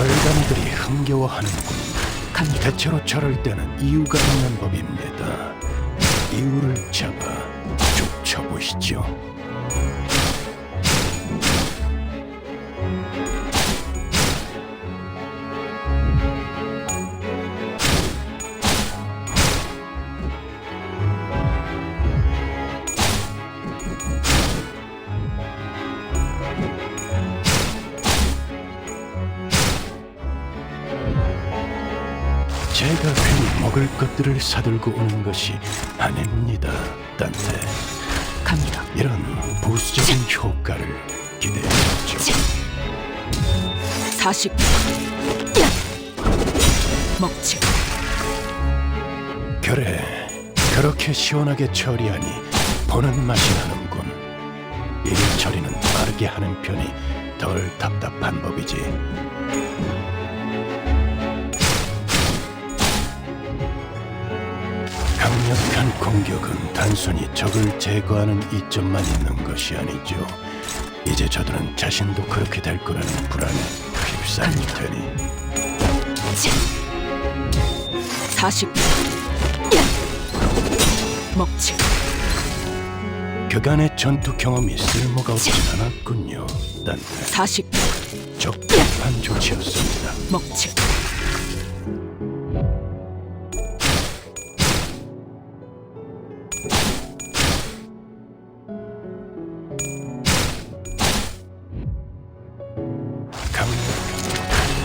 벌감들이 흥겨워하는군. 갑니다. 대체로 저럴 때는 이유가 있는 법입니다. 이유를 잡아 쭉 쳐보시죠. 제가 괜히 먹을 것들을 사들고 오는 것이 아닙니다, 딴테. 갑니다. 이런 부수적인 효과를 기대했죠. 40. 먹지. 그래, 그렇게 시원하게 처리하니 보는 맛이 나는군. 일 처리는 빠르게 하는 편이 덜 답답한 법이지. 공격은 단순히 적을 제거하는 이점만 있는 것이 아니죠. 이제 저들은 자신도 그렇게 될 거라는 불안에 휩싸일 테니 40. 먹지. 그간의 전투 경험이 쓸모가 없진 않았군요. 딴데 40. 적합한 조치였습니다. 먹지.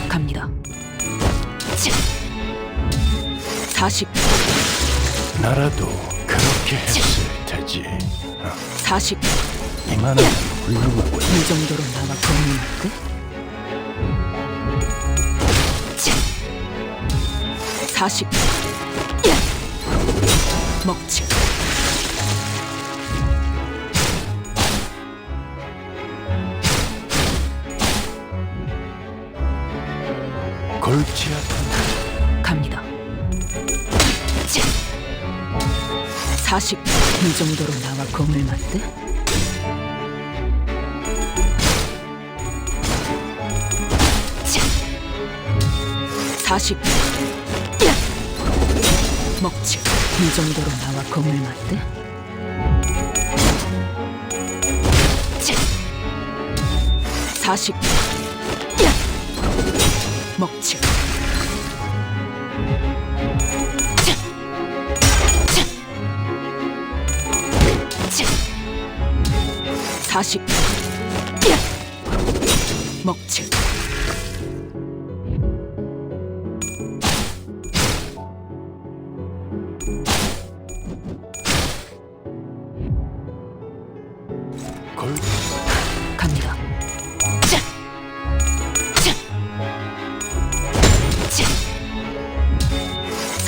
갑니다. 40. 나라도 그렇게 했을 테지. 아, 40. 이만하면 훌륭하고 이 정도로 나와 고민할 듯? 40. 먹지. 골치 아픈 갑니다. 40. 이 정도로 나와 공을 맞대? 40. 먹지. 이 정도로 나와 공을 맞대? 40. 목축 사십 목축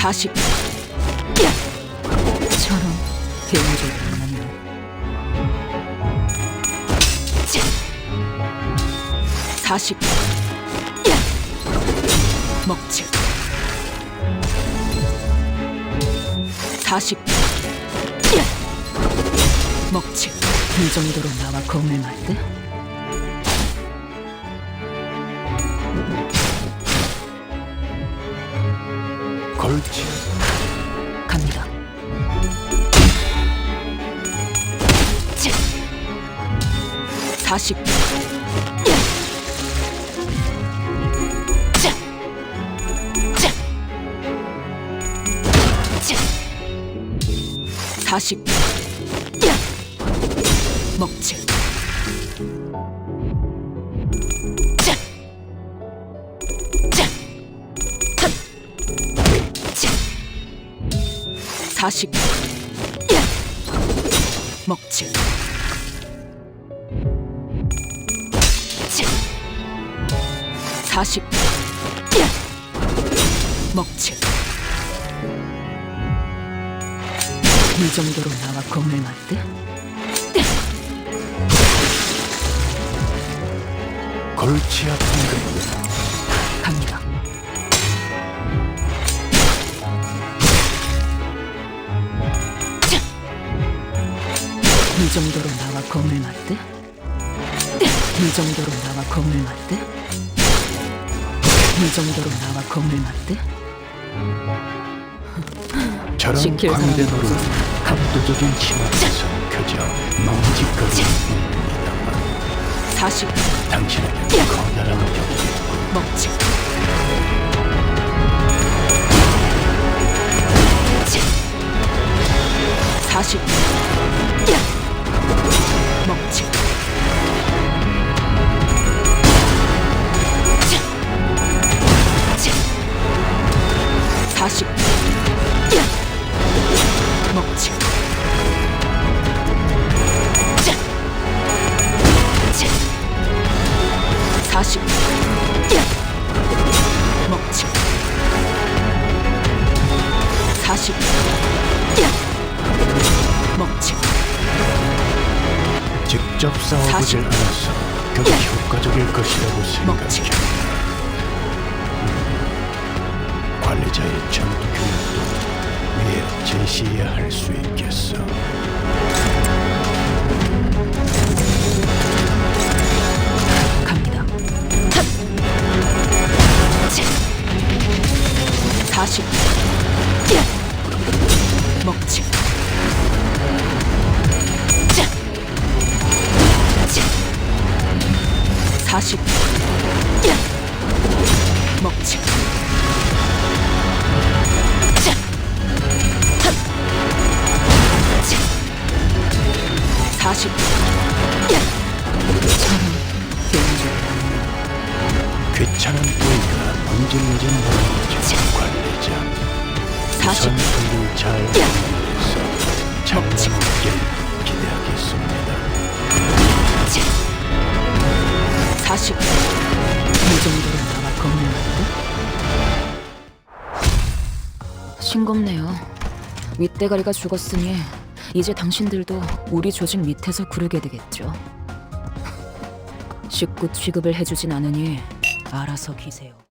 40. 저런 대우적인 남녀. 40. 먹지. 40. 먹지. 이 정도로 나와 겁을 말 때? 골치 갑니다. 사십. 사십. 먹지. 사십. 먹지. 사십. 먹지. 이 정도로 나와 공을 맞듯? 골치 아픈 것 갑니다. 이 정도로 나와 겁을 말대? 이 정도로 나와 겁을 말대? 이 정도로 나와 겁을 말대? 저런 광대도로 갑도적인 침압에서 그저 멍짓거리입니다만 당신에게 커다란 벽이 먹지 자. 40 사십 먹지. 사십 먹지. 직접 싸워보질. 않아서 그게 효과적일 것이라고. 생각해 관리자의 전투 교육도 위에 제시해야 할 수 있겠어 40. 먹지. 사십. 귀찮은 부위가 문질러진 모습 관리자. 사십. 선풀을 잘. 싱겁네요. 윗대가리가 죽었으니 이제 당신들도 우리 조직 밑에서 구르게 되겠죠. 식구 취급을 해주진 않으니 알아서 기세요.